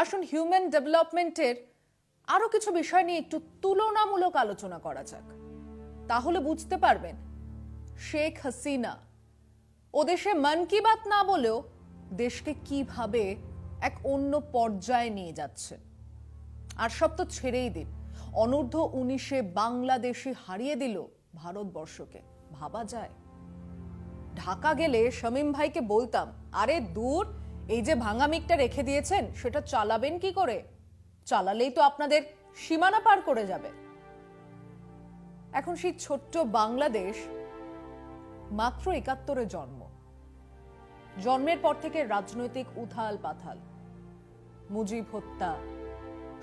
আসুন হিউম্যান ডেভেলপমেন্টের আরও কিছু বিষয় নিয়ে একটু তুলনামূলক আলোচনা করা যাক। তাহলে বুঝতে পারবেন, শেখ হাসিনা ও দেশে মন কি বাত না বলেও দেশকে কীভাবে এক অন্য পর্যায়ে নিয়ে যাচ্ছে। আর সব তো ছেড়েই দিন। অনূর্ধ্ব উনিশে বাংলাদেশে হারিয়ে দিল ভারতবর্ষকে। ভাবা যায়। ঢাকা গেলে শামীম ভাইকে বলতাম, আরে দূর এই যে ভাঙা মিকটা রেখে দিয়েছেন, সেটা চালাবেন কি করে? চালালেই তো আপনাদের সীমানা পার করে যাবে। এখন সেই ছোট্ট বাংলাদেশ মাত্র একাত্তরে জন্ম। জন্মের পর থেকে রাজনৈতিক উথাল পাথাল মুজিব হত্যা,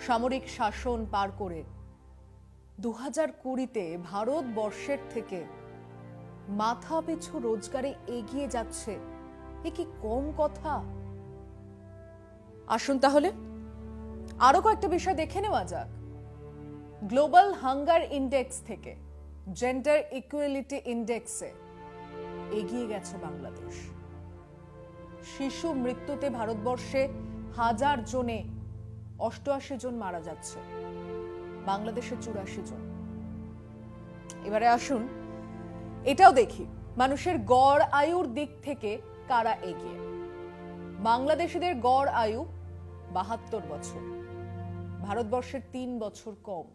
সামরিক শাসন পার করে দু হাজার কুড়িতে ভারতবর্ষের থেকে মাথা পিছু রোজগারে এগিয়ে যাচ্ছে, এ কি কম কথা? আসুন তাহলে। আরও কয়েকটা বিষয় দেখে নেওয়া যাক। গ্লোবাল হাঙ্গার ইন্ডেক্স থেকে জেন্ডার ইকুয়ালিটি ইন্ডেক্সে এগিয়ে গেছে বাংলাদেশ। শিশু মৃত্যুতে ভারতবর্ষে হাজার জনে অষ্টআশি জন মারা যাচ্ছে। বাংলাদেশে চুরাশি জন। এবারে আসুন, এটাও দেখি, মানুষের গড় আয়ুর দিক থেকে কারা এগিয়ে? বাংলাদেশিদের গড় আয়ু বাহাত্তর বছর। ভারতবর্ষের তিন বছর কম।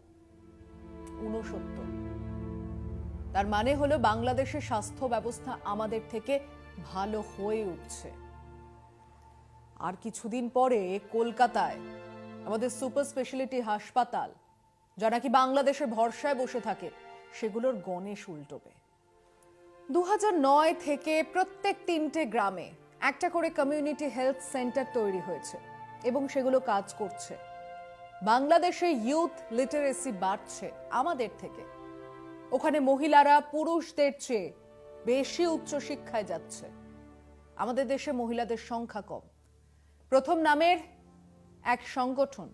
উনসত্তর তার মানে হলো বাংলাদেশের স্বাস্থ্য ব্যবস্থা আমাদের থেকে ভালো হয়ে উঠছে। আর কিছুদিন পরে কলকাতায় আমাদের সুপার স্পেশালিটি হাসপাতাল যা নাকি বাংলাদেশে ভরসায় বসে থাকে, সেগুলোর গণেশ উল্টোবে। দু থেকে প্রত্যেক তিনটে গ্রামে একটা করে কমিউনিটি হেলথ সেন্টার তৈরি হয়েছে। এবং সেগুলো কাজ করছে। বাংলাদেশে ইউথ লিটারেসি বাড়ছে আমাদের থেকে। ওখানে মহিলারা পুরুষদের চেয়ে বেশি উচ্চশিক্ষায় যাচ্ছে। আমাদের দেশে মহিলাদের সংখ্যা কম। প্রথম নামের এক সংগঠন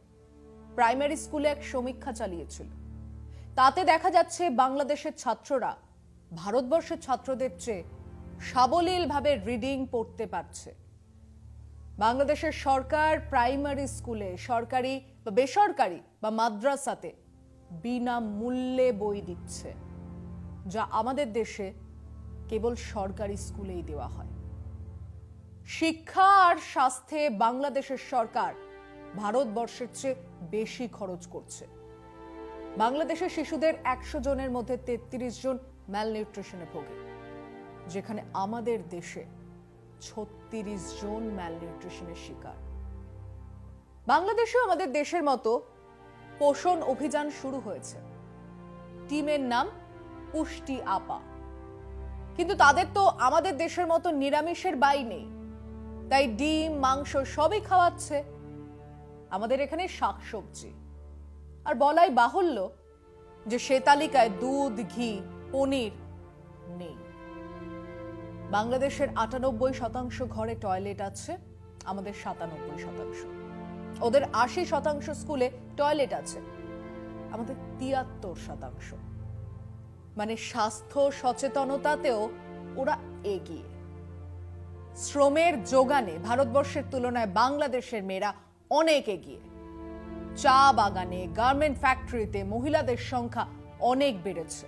প্রাইমারি স্কুলে এক সমীক্ষা চালিয়েছিল। তাতে দেখা যাচ্ছে বাংলাদেশের ছাত্ররা ভারতবর্ষের ছাত্রদের চেয়ে সাবলীলভাবে রিডিং পড়তে পারছে। বাংলাদেশের সরকার প্রাইমারি স্কুলে সরকারি বা বেসরকারি বা মাদ্রাসাতে বিনামূল্যে বই দিচ্ছে, যা আমাদের দেশে কেবল সরকারি স্কুলেই দেওয়া হয়। শিক্ষা আর স্বাস্থ্যে বাংলাদেশের সরকার ভারতবর্ষের চেয়ে বেশি খরচ করছে। বাংলাদেশের শিশুদের একশো জনের মধ্যে তেত্রিশ জন ম্যালনিউট্রিশনে ভোগে, যেখানে আমাদের দেশে ছত্রিশ জন ম্যালনিউট্রিশনের শিকার। বাংলাদেশেও আমাদের দেশের মতো পোষণ অভিযান শুরু হয়েছে। টিমের নাম পুষ্টি আপা। কিন্তু তাদের তো আমাদের দেশের মতো নিরামিষের বাই নেই। তাই ডিম, মাংস সবই খাওয়াচ্ছে আমাদের এখানে শাকসবজি। আর বলাই বাহুল্য যে সে তালিকায় দুধ, ঘি, পনির নেই। বাংলাদেশের আটানব্বই শতাংশ ঘরে টয়লেট আছে, আমাদের সাতানব্বই শতাংশ। ওদের আশি শতাংশ স্কুলে টয়লেট আছে, আমাদের তিয়াত্তর শতাংশ। মানে স্বাস্থ্য সচেতনতাতেও ওরা এগিয়ে। শ্রমের যোগানে ভারতবর্ষের তুলনায় বাংলাদেশের মেয়েরা অনেক এগিয়ে। চা বাগানে গার্মেন্ট ফ্যাক্টরিতে মহিলাদের সংখ্যা অনেক বেড়েছে।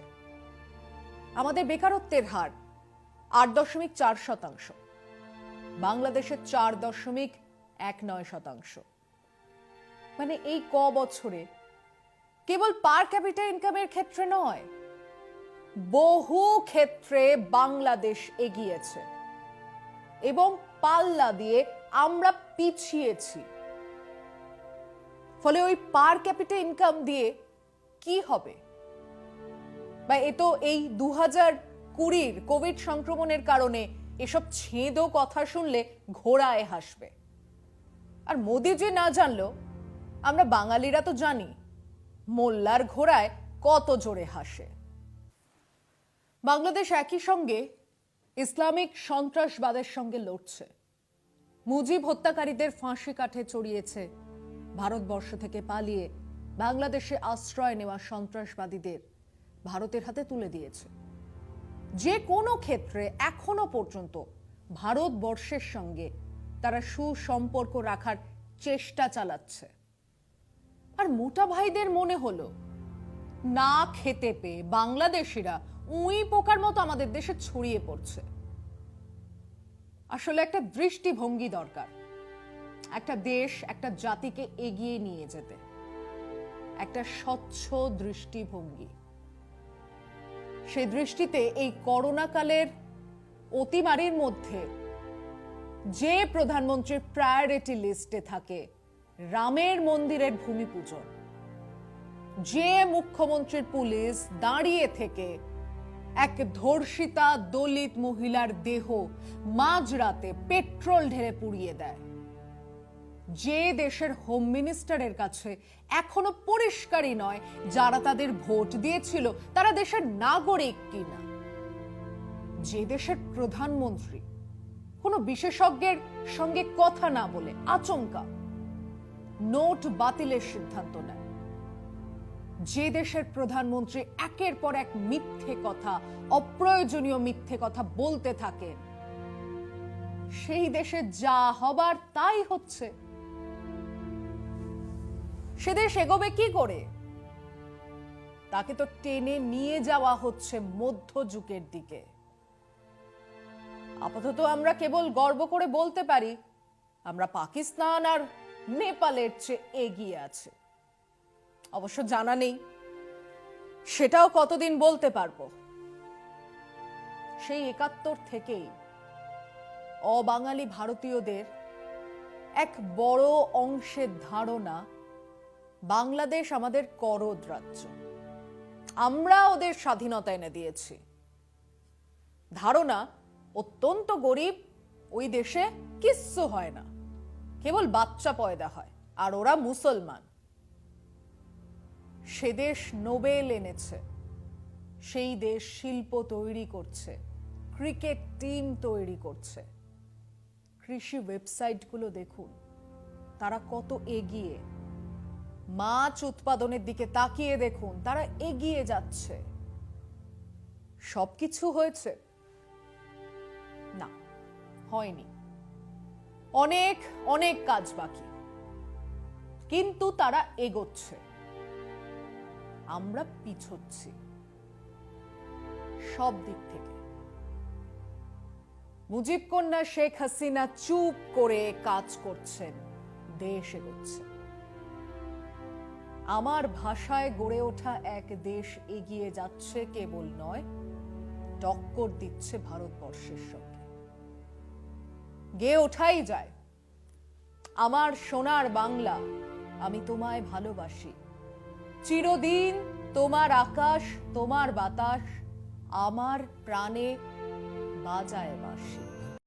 আমাদের বেকারত্বের হার আট দশমিক চার শতাংশ। বাংলাদেশের চার দশমিক এক নয় শতাংশ। মানে এই ক বছরে কেবল পার ক্যাপিটা ইনকামের ক্ষেত্রে নয়, বহু ক্ষেত্রে বাংলাদেশ এগিয়েছে এবং পাল্লা দিয়ে আমরা পিছিয়েছি। ফলে ওই পার ক্যাপিটা ইনকাম দিয়ে কি হবে? বা এ তো এই দু হাজার কুড়ির কোভিড সংক্রমণের কারণে এসব ছেঁদো কথা শুনলে ঘোড়ায় হাসবে। আর মোদি যে না জানলো আমরা বাঙালিরা তো জানি, মোল্লার ঘোড়ায় কত জোরে হাসে। বাংলাদেশ একই সঙ্গে ইসলামিক সন্ত্রাসবাদের সঙ্গে লড়ছে। মুজিব হত্যাকারীদের ফাঁসি কাঠে চড়িয়েছে ভারতবর্ষ থেকে পালিয়ে বাংলাদেশে আশ্রয় নেওয়া সন্ত্রাসবাদীদের ভারতের হাতে তুলে দিয়েছে। যে কোনো ক্ষেত্রে এখনও পর্যন্ত ভারতবর্ষের সঙ্গে তারা সুসম্পর্ক রাখার চেষ্টা চালাচ্ছে। আর মোটা ভাইদের মনে হলো, না খেতে পেয়ে বাংলাদেশিরা উই পোকার মতো আমাদের দেশে ছড়িয়ে পড়ছে। আসলে একটা দৃষ্টিভঙ্গি দরকার। একটা দেশ একটা জাতিকে এগিয়ে নিয়ে যেতে। একটা স্বচ্ছ দৃষ্টিভঙ্গি। সেই দৃষ্টিতে এই করোনা কালের অতিমারির মধ্যে যে প্রধানমন্ত্রীর প্রায়োরিটি লিস্টে থাকে রামের মন্দিরের ভূমি পূজন, যে মুখ্যমন্ত্রীর পুলিশ দাঁড়িয়ে থেকে এক ধর্ষিতা দলিত মহিলার দেহ মাঝরাতে পেট্রোল ঢেলে পুড়িয়ে দেয়। যে দেশের হোম মিনিস্টারের কাছে এখনও পরিষ্কারই নয় যারা তাদের ভোট দিয়েছিল, তারা দেশের নাগরিক কিনা। যে দেশের প্রধানমন্ত্রী কোনো বিশেষজ্ঞের সঙ্গে কথা না বলে আচমকা নোট বাতিলের সিদ্ধান্ত নেয়। যে দেশের প্রধানমন্ত্রী একের পর এক মিথ্যে কথা, অপ্রয়োজনীয় মিথ্যে কথা বলতে থাকেন, সেই দেশে যা হবার তাই হচ্ছে। সে দেশ এগোবে কি করে? তাকে তো টেনে নিয়ে যাওয়া হচ্ছে মধ্যযুগের দিকে। আপাতত আমরা কেবল গর্ব করে বলতে পারি, আমরা পাকিস্তান আর নেপালের চেয়ে এগিয়ে আছে। অবশ্য জানা নেই, সেটাও কতদিন বলতে পারব। সেই একাত্তর থেকেই অবাঙালি ভারতীয়দের এক বড় অংশের ধারণা বাংলাদেশ আমাদের করদ রাজ্য। আমরা ওদের স্বাধীনতা এনে দিয়েছি। ধারণা, অত্যন্ত গরিব, ওই দেশে কিচ্ছু হয় না। কেবল বাচ্চা পয়দা হয়, আর ওরা মুসলমান। সে দেশ নোবেল এনেছে, সেই দেশ শিল্প তৈরি করছে, ক্রিকেট টিম তৈরি করছে। কৃষি ওয়েবসাইটগুলো দেখুন, তারা কত এগিয়ে মাছ উৎপাদনের দিকে তাকিয়ে দেখুন, তারা এগিয়ে যাচ্ছে। সবকিছু হয়েছে। না, হয়নি। অনেক অনেক কাজ বাকি। কিন্তু তারা এগোচ্ছে। আমরা পিছোচ্ছি। সব দিক থেকে। মুজিব কন্যা শেখ হাসিনা চুপ করে কাজ করছেন, দেশ এগোচ্ছে। আমার ভাষায় গড়ে ওঠা এক দেশ এগিয়ে যাচ্ছে কেবল নয়, টক্কর দিচ্ছে ভারতবর্ষের সঙ্গে। গেয়ে ওঠাই যায়। আমার সোনার বাংলা আমি তোমায় ভালোবাসি। চিরদিন তোমার আকাশ, তোমার বাতাস আমার প্রাণে বাজায় বাসি